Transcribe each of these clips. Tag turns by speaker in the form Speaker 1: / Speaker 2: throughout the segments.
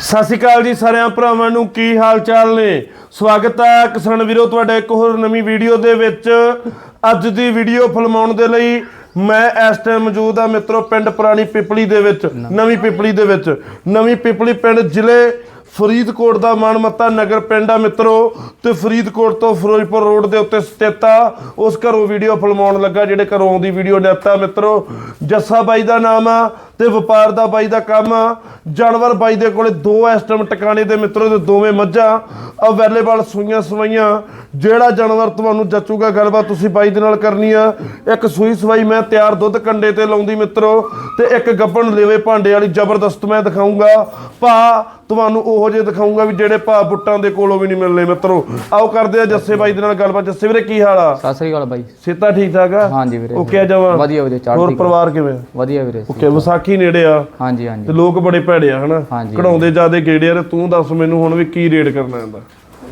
Speaker 1: ਸਤਿ ਸ਼੍ਰੀ ਅਕਾਲ ਜੀ ਸਾਰਿਆਂ ਭਰਾਵਾਂ ਨੂੰ, ਕੀ ਹਾਲ ਚਾਲ ਨੇ? ਸਵਾਗਤ ਹੈ ਕਿਸਾਨ ਵੀਰੋ, ਤੁਹਾਡਾ ਇੱਕ ਹੋਰ ਨਵੀਂ ਵੀਡੀਓ ਦੇ ਵਿੱਚ। ਅੱਜ ਦੀ ਵੀਡੀਓ ਫਿਲਮਾਉਣ ਦੇ ਲਈ ਮੈਂ ਇਸ ਟਾਈਮ ਮੌਜੂਦ ਆ ਮਿੱਤਰੋ, ਪਿੰਡ ਪੁਰਾਣੀ ਪਿਪਲੀ ਦੇ ਵਿੱਚ, ਨਵੀਂ ਪਿਪਲੀ ਦੇ ਵਿੱਚ। ਨਵੀਂ ਪਿਪਲੀ ਪਿੰਡ ਜ਼ਿਲ੍ਹੇ ਫਰੀਦਕੋਟ ਦਾ ਮਾਨਮੱਤਾ ਨਗਰ ਪਿੰਡ ਆ ਮਿੱਤਰੋ, ਤੇ ਫਰੀਦਕੋਟ ਤੋਂ ਫਿਰੋਜ਼ਪੁਰ ਰੋਡ ਦੇ ਉੱਤੇ ਸਥਿਤ ਆ। ਉਸ ਘਰੋਂ ਵੀਡੀਓ ਫਿਲਮਾਉਣ ਲੱਗਾ, ਜਿਹੜੇ ਘਰੋਂ ਆਉਂਦੀ ਵੀਡੀਓ ਨੈਤਾ ਮਿੱਤਰੋ। ਜੱਸਾ ਬਾਈ ਦਾ ਨਾਮ ਆ ਤੇ ਵਪਾਰ ਦਾ ਬਾਈ ਦਾ ਕੰਮ ਆ। ਜਾਨਵਰ ਬਾਈ ਦੇ ਕੋਲੇ ਦੋ ਇਸ ਟਾਈਮ ਟਿਕਾਣੇ ਦੇ ਮਿੱਤਰੋ ਦੇ ਦੋਵੇਂ ਮੱਝਾਂ। ਅਵੇਲੇਬਲ ਸੂਈਆਂ ਸਵਾਈਆਂ। ਜਿਹੜਾ ਜਾਨਵਰ ਤੁਹਾਨੂੰ ਜੱਚੂਗਾ ਗੱਲਬਾਤ ਤੁਸੀਂ ਬਾਈ ਦੇ ਨਾਲ ਕਰਨੀ ਆ। ਇੱਕ ਸੂਈ ਸਵਾਈ ਮੈਂ ਤਿਆਰ ਦੁੱਧ ਕੰਡੇ ਤੇ ਲਾਉਂਦੀ ਮਿੱਤਰੋ ਤੇ ਇੱਕ ਗੱਬਣ ਲੇਵੇ ਭਾਂਡੇ ਵਾਲੀ ਜ਼ਬਰਦਸਤ ਮੈਂ ਦਿਖਾਉਂਗਾ ਭਾ ਤੁਹਾਨੂੰ ਉਹੋ ਜਿਹੇ ਦਿਖਾਉਂਗਾ ਵੀ ਜਿਹੜੇ ਭਾ ਬੁੱਟਾਂ ਦੇ ਕੋਲੋਂ ਵੀ ਨਹੀਂ ਮਿਲਨੇ ਮਿੱਤਰੋ। ਆਓ ਕਰਦੇ ਆ ਜੱਸੇ ਬਾਈ ਦੇ ਨਾਲ ਗੱਲਬਾਤ। ਜੱਸੇ ਵੀਰੇ ਕੀ ਹਾਲ ਆ?
Speaker 2: ਸਤਿ ਸ੍ਰੀ ਅਕਾਲ ਬਾਈ।
Speaker 1: ਸਿੱਤਾ ਠੀਕ ਠਾਕ ਆ?
Speaker 2: ਹਾਂਜੀ ਵੀਰੇ
Speaker 1: ਓਕੇ ਆ ਜਾਵਾਂ।
Speaker 2: ਵਧੀਆ
Speaker 1: ਹੋਰ
Speaker 2: ਚੜ੍ਹਦੀ ਕਲਾ।
Speaker 1: ਪਰਿਵਾਰ ਕਿਵੇਂ?
Speaker 2: ਵਧੀਆ ਵੀਰੇ
Speaker 1: ਓਕੇ ਵਿਸਾਖੀ ਨੇੜੇ ਆ।
Speaker 2: ਹਾਂਜੀ
Speaker 1: ਤੇ
Speaker 2: ਹਾਂਜੀ
Speaker 1: ਲੋਕ ਬੜੇ ਭੈੜੇ ਆ ਹਨਾ?
Speaker 2: ਹਾਂਜੀ।
Speaker 1: ਕਢਾਉਂਦੇ ਜਿਆਦੇ ਗੇੜੇ ਆ ਤੇ ਤੂੰ ਦੱਸ ਮੈਨੂੰ ਹੁਣ ਵੀ ਕੀ ਰੇਟ ਕਰਨਾ ਇਹਦਾ?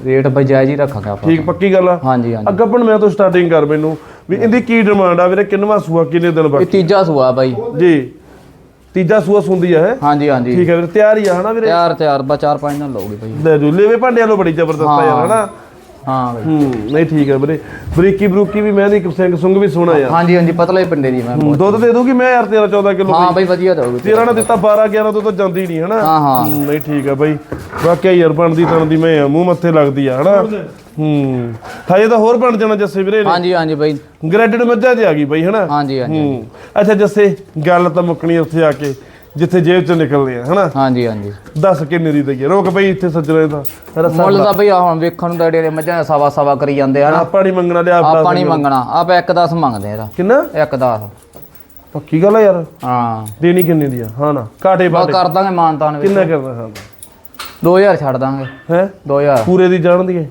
Speaker 2: ਰੇਟ ਬਾਈ ਜਾਇਜ਼ ਹੀ ਰੱਖਾਂਗੇ ਆਪਾਂ
Speaker 1: ਠੀਕ ਪੱਕੀ ਗੱਲ ਆ?
Speaker 2: ਹਾਂਜੀ ਹਾਂਜੀ।
Speaker 1: ਅੱਗਪਣ ਮੈਂ ਤੋਂ ਸਟਾਰਟਿੰਗ ਕਰ ਮੈਨੂੰ। ਵੀ ਇਹਦੀ ਕੀ ਡਿਮਾਂਡ ਆ ਵੀਰੇ? ਕਿੰਨਵਾ ਸੂਆ ਕਿੰਨੇ ਦਿਨ
Speaker 2: ਇਹ
Speaker 1: ਬਾਕੀ
Speaker 2: ਤੀਜਾ ਸੂਆ ਬਾਈ।
Speaker 1: ਜੀ। ਤੀਜਾ ਸੂਆ ਸੁੰਦੀ ਆ ਹੈ
Speaker 2: ਹਾਂਜੀ ਹਾਂਜੀ।
Speaker 1: ਠੀਕ ਹੈ ਵੀਰੇ ਤਿਆਰ ਹੀ ਆ ਹਨਾ ਵੀਰੇ?
Speaker 2: ਤਿਆਰ ਤਿਆਰ। ਬਾ ਚਾਰ ਪੰਜ ਦਿਨ ਲਊਗੀ ਬਾਈ।
Speaker 1: ਲੈ ਜੂ। ਲੇਵੇ ਭਾਂਡਿਆਂ ਨੂੰ ਬੜੀ ਜ਼ਬਰਦਸਤ ਆ ਯਾਰ ਹਨਾ?
Speaker 2: ਹਾਂ ਬਾਈ।
Speaker 1: ਹੂੰ ਨਹੀਂ ਠੀਕ ਹੈ ਵੀਰੇ। ਬਰੀਕੀ ਬਰੂਕੀ ਵੀ ਮੈਂ ਦੀ ਸਿੰਘ ਸੁੰਗ ਵੀ ਸੋਹਣਾ ਯਾਰ
Speaker 2: ਹਾਂਜੀ ਹਾਂਜੀ ਪਤਲੇ ਪਿੰਡੇ ਦੀ ਮੈਂ ਬਹੁਤ।
Speaker 1: ਦੁੱਧ ਦੇ ਦੂਗੀ ਮੈਂ ਯਾਰ 13 14 ਕਿਲੋ
Speaker 2: ਹਾਂ ਬਾਈ। ਵਧੀਆ ਦਊਗੀ
Speaker 1: ਤੇਰਾ ਨਾ ਦਿੱਤਾ 12 11 ਤੋਂ ਤਾਂ ਜਾਂਦੀ ਨਹੀਂ ਹਨਾ?
Speaker 2: ਹਾਂ ਹਾਂ।
Speaker 1: ਹੂੰ, ਨਹੀਂ ਠੀਕ ਆ ਬਾਈ। ਵਾਕਿਆ ਯਾਰ ਬਣਦੀ ਤਣਦੀ ਮੈਂ ਆ ਮੂੰਹ ਮੱਥੇ ਲੱਗਦੀ ਆ ਹਨਾ? ਹੂੰ। ਹਜੇ ਤਾਂ ਹੋਰ ਬਣ ਜਾਣਾ ਜੱਸੇ ਵੀਰੇ
Speaker 2: ਹਾਂਜੀ ਹਾਂਜੀ ਬਾਈ।
Speaker 1: ਗ੍ਰੈਡਡ ਮੱਝਾਂ ਤੇ ਆ ਗਈ ਬਾਈ ਹਨਾ?
Speaker 2: ਹਾਂਜੀ ਹਾਂਜੀ
Speaker 1: ਹੂੰ। ਅੱਛਾ ਜੱਸੇ ਗੱਲ ਤਾਂ ਮੁੱਕਣੀ ਉੱਥੇ ਆ ਕੇ। ਜਿੱਥੇ ਜੇਬ ਚੋਂ ਨਿਕਲਦੇ ਆ ਹਨਾ?
Speaker 2: ਹਾਂਜੀ ਹਾਂਜੀ।
Speaker 1: ਦੱਸ ਕਿੰਨੇ ਦੀ ਦਈਏ? ਰੋਕ ਬਈ ਇੱਥੇ ਸੱਜਣੇ ਦਾ ਰਸਾ
Speaker 2: ਮੁੱਲ ਦਾ ਬਈ ਆਹ ਹੁਣ ਵੇਖਣ ਨੂੰ ਤਾਂ ਜਿਹੜੇ ਮੱਝਾਂ ਸਵਾ ਸਵਾ ਕਰੀ ਜਾਂਦੇ ਆ ਨਾ
Speaker 1: ਆਪਾਂ ਨਹੀਂ ਮੰਗਣਾ ਲਿਆ
Speaker 2: ਆਪਾਂ ਨਹੀਂ ਮੰਗਣਾ ਆਪਾਂ ਇੱਕ 10 ਮੰਗਦੇ ਆ ਇਹਦਾ।
Speaker 1: ਕਿੰਨਾ?
Speaker 2: ਇੱਕ 10
Speaker 1: ਪੱਕੀ ਗੱਲ ਆ ਯਾਰ।
Speaker 2: ਹਾਂ।
Speaker 1: ਦੇਣੀ ਕਿੰਨੇ ਦੀ ਆ? ਹਾਂ ਨਾ ਕਾਟੇ ਬਾਟੇ।
Speaker 2: ਕਰ ਦਾਂਗੇ ਮਾਨਤਾਨ ਵਿੱਚ।
Speaker 1: ਕਿੰਨਾ ਕਰਨਾ ਹਾਂ?
Speaker 2: 2000 ਛੱਡ ਦਾਂਗੇ।
Speaker 1: ਹੈ?
Speaker 2: 2000
Speaker 1: ਪੂਰੇ ਦੀ ਜਾਣਦੀ ਹੈ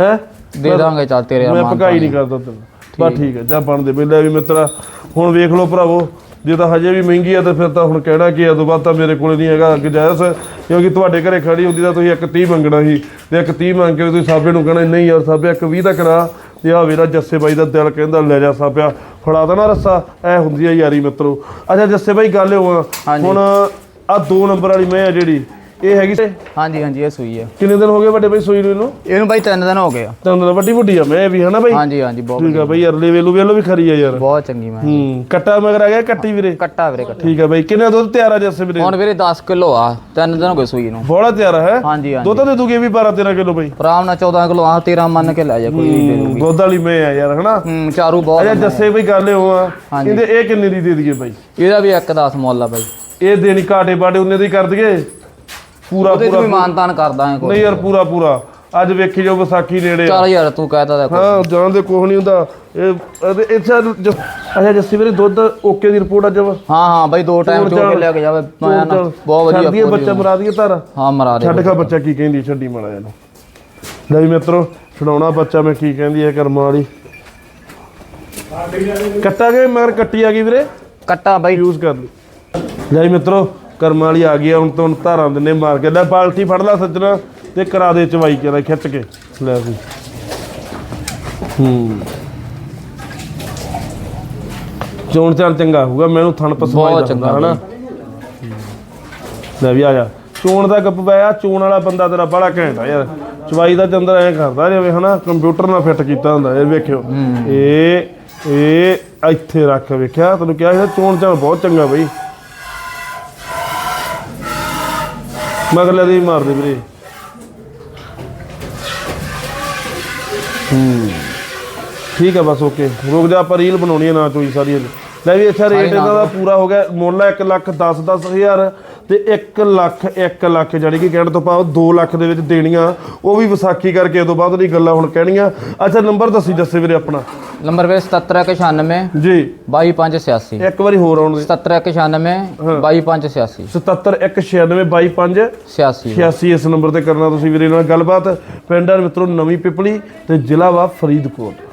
Speaker 1: ਹੈ?
Speaker 2: ਦੇ ਦਾਂਗੇ ਚੱਲ ਤੇਰੇ
Speaker 1: ਮੈਂ ਪਕਾਈ ਨਹੀਂ ਕਰਦਾ ਤੈਨੂੰ। ਬਸ ਠੀਕ। ਹੈ ਜਾ ਬਣਦੇ ਬੇਲੇ ਵੀ ਮਿੱਤਰਾ ਹੁਣ ਵੇਖ ਲਓ ਭਰਾਵੋ। ਜੇ ਤਾਂ ਹਜੇ ਵੀ ਮਹਿੰਗੀ ਆ ਤਾਂ ਫਿਰ ਤਾਂ ਹੁਣ ਕਹਿਣਾ ਕੀ ਤੋਂ ਬਾਅਦ ਤਾਂ ਮੇਰੇ ਕੋਲੇ ਨਹੀਂ ਹੈਗਾ ਗੁਜਾਇਸ਼ ਕਿਉਂਕਿ ਤੁਹਾਡੇ ਘਰੇ ਖੜੀ ਹੁੰਦੀ ਤਾਂ ਤੁਸੀਂ ਇੱਕ 30 ਮੰਗਣਾ ਸੀ ਤੇ ਇੱਕ 30 ਮੰਗ ਕੇ ਤੁਸੀਂ ਸਾਬੇ ਨੂੰ ਕਹਿਣਾ ਨਹੀਂ ਯਾਰ ਸਾਬੇ ਇੱਕ 20 ਦਾ ਕਰਾ। ਤੇ ਆ ਵੀਰਾ ਜੱਸੇ ਬਾਈ ਦਾ ਦਿਲ ਕਹਿੰਦਾ ਲੈ ਜਾ ਸਾਬਿਆ ਫੜਾ ਦੇਣਾ ਰੱਸਾ। ਐ ਹੁੰਦੀ ਆ ਯਾਰੀ ਮਿੱਤਰੋ। ਅੱਛਾ ਜੱਸੇ ਬਾਈ ਗੱਲ ਹੋ ਆ
Speaker 2: ਹਾਂਜੀ।
Speaker 1: ਹੁਣ ਆ ਦੋ ਨੰਬਰ ਵਾਲੀ ਮੈਂ ਆ ਜਿਹੜੀ ਇਹ ਹੈਗੀ ਤੇ
Speaker 2: ਹਾਂਜੀ ਹਾਂਜੀ ਇਹ ਸੂਈ ਹੈ।
Speaker 1: ਕਿੰਨੇ ਦਿਨ ਹੋ ਗਏ ਵੱਡੇ ਬਾਈ ਸੂਈ ਨੂੰ ਇਹਨੂੰ?
Speaker 2: ਇਹਨੂੰ ਬਾਈ ਤਿੰਨ ਦਿਨ ਹੋ ਗਏ ਆ।
Speaker 1: ਤਾਂ ਵੱਡੀ ਵੱਡੀ ਆ ਮੈਂ ਵੀ ਹਨਾ ਬਾਈ
Speaker 2: ਹਾਂਜੀ ਹਾਂਜੀ ਬਹੁਤ
Speaker 1: ਠੀਕ ਆ ਬਾਈ ਯਾਰ ਲੈ ਵੇਲੂ ਵੇਲੋ ਵੀ ਖਰੀ ਆ ਯਾਰ।
Speaker 2: ਬਹੁਤ ਚੰਗੀ ਮੈਂ।
Speaker 1: ਹੂੰ ਕੱਟਾ ਮਗਰ ਆ ਗਿਆ ਕੱਟੀ ਵੀਰੇ?
Speaker 2: ਕੱਟਾ ਵੀਰੇ ਕੱਟਾ।
Speaker 1: ਠੀਕ ਆ ਬਾਈ ਕਿੰਨਾ ਦੁੱਧ ਤਿਆਰ ਆ ਜੱਸੇ ਵੀਰੇ?
Speaker 2: ਹੁਣ ਵੀਰੇ 10 ਕਿਲੋ ਆ ਤਿੰਨ ਦਿਨ ਹੋ ਗਏ ਸੂਈ ਨੂੰ।
Speaker 1: ਬੋਲਾ ਤਿਆਰ ਹੈ?
Speaker 2: ਹਾਂਜੀ ਹਾਂਜੀ।
Speaker 1: ਦੁੱਧ ਦੇ ਦੂਗੇ ਵੀ 12 13 ਕਿਲੋ ਬਾਈ
Speaker 2: ਆਰਾਮ ਨਾਲ 14 ਕਿਲੋ ਆ 13 ਮੰਨ ਕੇ ਲੈ ਜਾ ਕੋਈ ਨਹੀਂ ਦੇ ਦੂਗੀ।
Speaker 1: ਦੁੱਧ ਵਾਲੀ ਮੈਂ ਆ ਯਾਰ ਹਨਾ?
Speaker 2: ਹੂੰ ਚਾਰੂ ਬਹੁਤ
Speaker 1: ਅੱਛਾ ਜੱਸੇ ਬਈ ਗੱਲ ਹੋ ਆ। ਕਹਿੰਦੇ ਇਹ ਕਿੰਨੇ ਦੀ ਦੇ ਦਈਏ ਬਾਈ
Speaker 2: ਇਹਦਾ ਵੀ ਇੱਕ 10 ਮੁੱਲ ਆ ਬਾਈ
Speaker 1: ਇਹ ਦੇਣੀ ਕਾਟੇ ਬਾਟੇ ਉਹਨੇ ਦੀ ਕਰ ਦਈਏ। ਪੂਰਾ
Speaker 2: ਉਹਦੇ ਚ
Speaker 1: ਪੂਰਾ
Speaker 2: ਵੀ ਮਾਨਤਾਨ ਕਰ ਦਾਂਗੇ ਕੋਈ
Speaker 1: ਨਹੀਂ ਯਾਰ ਪੂਰਾ ਪੂਰਾ। ਅੱਜ ਵੇਖੀ ਜੋ ਵਿਸਾਖੀ ਨੇੜੇ ਆ।
Speaker 2: ਚੱਲ ਯਾਰ ਤੂੰ ਕਹਿਤਾ ਦੇਖੋ
Speaker 1: ਹਾਂ ਜਾਣਦੇ ਕੁਛ ਨਹੀਂ ਹੁੰਦਾ। ਇਹ ਇੱਥੇ ਜ- ਅੱਛਾ ਜੱਸੀ ਵੀਰੇ ਦੁੱਧ ਓਕੇ ਦੀ ਰਿਪੋਰਟ ਜਬ
Speaker 2: ਹਾਂ ਹਾਂ ਬਾਈ ਦੋ ਟਾਈਮ ਚੋ ਕੇ ਲੈ ਕੇ ਜਾਵੇ। ਮੈਂ ਨਾ ਬਹੁਤ ਵਧੀਆ
Speaker 1: ਬੱਚਾ ਮਰਾ ਦਈਏ ਧਰ।
Speaker 2: ਹਾਂ ਮਰਾ ਦੇ
Speaker 1: ਛੱਡ ਖਾ ਬੱਚਾ। ਕੀ ਕਹਿੰਦੀ ਛੱਡੀ ਮਾੜਾ ਇਹਨੂੰ। ਲੈ ਵੀ ਮਿੱਤਰੋ ਛਡਾਉਣਾ ਬੱਚਾ ਮੈਂ ਕੀ ਕਹਿੰਦੀ ਹੈ ਕਰਮਾਂ ਵਾਲੀ। ਕੱਟਾ ਗਏ ਮਗਰ ਕੱਟੀ ਆ ਗਈ ਵੀਰੇ?
Speaker 2: ਕੱਟਾ ਬਾਈ।
Speaker 1: ਯੂਜ਼ ਕਰ ਲਈ। ਲੈ ਵੀ ਮਿੱਤਰੋ ਕਰਮਾਂ ਵਾਲੀ ਆ ਗਈ ਆ, ਹੁਣ ਤੋਂ ਧਾਰਾਂ ਦਿੰਨੇ ਮਾਰ ਕੇ। ਲੈ ਬਾਲਟੀ ਫੜ ਲੈ ਸੱਜਣਾ ਤੇ ਕਰਾ ਦੇ ਚਵਾਈ ਕੇ ਖਿੱਚ ਕੇ। ਲੈ ਵੀ। ਹੂੰ। ਚੋਣ ਚਾਲ ਚੰਗਾ ਹੋਊਗਾ ਮੈਨੂੰ ਥਣ ਪਸਵਾਈ
Speaker 2: ਬਹੁਤ
Speaker 1: ਦਾ
Speaker 2: ਚੰਗਾ
Speaker 1: ਹਨਾ? ਲੈ ਵੀ ਆ ਜਾ। ਚੋਣ ਦਾ ਗੱਪ ਪਿਆ ਚੋਣ ਵਾਲਾ ਬੰਦਾ ਤੇਰਾ ਬੜਾ ਘੈਂਟ ਆ ਯਾਰ। ਚਵਾਈ ਦਾ ਚੰਦਰ ਐ ਕਰਦਾ ਜਿਵੇਂ ਹਨਾ? ਕੰਪਿਊਟਰ ਨਾਲ ਫਿੱਟ ਕੀਤਾ ਹੁੰਦਾ ਇਹ ਵੇਖਿਓ। ਇਹ ਇਹ ਇੱਥੇ ਰੱਖ ਵੇਖਿਆ ਤੈਨੂੰ ਕਿਹਾ ਸੀ ਚੋਣ ਚਾਲ ਬਹੁਤ ਚੰਗਾ ਬਈ। ਮਗਰਲੇ ਦੀ ਮਾਰਦੇ ਵੀਰੇ। ਹੂੰ। ਠੀਕ ਹੈ ਬਸ ਓਕੇ ਰੁਕ ਜਾ, ਆਪਾਂ ਰੀਲ ਬਣਾਉਣੀ ਹੈ ਨਾ ਚੋਈ ਸਾਰੀ ਇਹਦੀ। ਲੈ ਵੀ ਅੱਛਾ ਰੇਟ ਇਹਦਾ ਦਾ ਪੂਰਾ ਹੋ ਗਿਆ ਮੁੱਲ 1 ਲੱਖ 10 ਦਸ ਹਜ਼ਾਰ ਤੇ 1 ਲੱਖ 1 ਲੱਖ ਜਾਨੀ ਕਿ ਕਹਿਣ ਤੋਂ ਭਾਵ 2 ਲੱਖ ਦੇ ਵਿੱਚ ਦੇਣੀਆਂ। ਉਹ ਵੀ ਵਿਸਾਖੀ ਕਰਕੇ ਉਦੋਂ ਬਾਅਦ ਦੀ ਗੱਲਾਂ ਹੁਣ ਕਹਿਣੀਆਂ। ਅੱਛਾ ਨੰਬਰ ਦੱਸੀ ਦੱਸੇ ਵੀਰੇ ਆਪਣਾ।
Speaker 2: ਨੰਬਰ ਵੇ 7796
Speaker 1: ਜੀ।
Speaker 2: 22586
Speaker 1: ਇੱਕ ਵਾਰੀ ਹੋਰ ਆਉਣ ਦੇ।
Speaker 2: 7796 22586
Speaker 1: 77196225
Speaker 2: 86
Speaker 1: 86 ਇਸ ਨੰਬਰ ਤੇ ਕਰਨਾ ਤੁਸੀਂ ਵੀਰੇ ਨਾਲ ਗੱਲਬਾਤ। ਪਿੰਡ ਆ ਮਿੱਤਰੋ ਨਵੀਂ ਪਿਪਲੀ ਤੇ ਜ਼ਿਲ੍ਹਾ ਵਾ ਫਰੀਦਕੋਟ।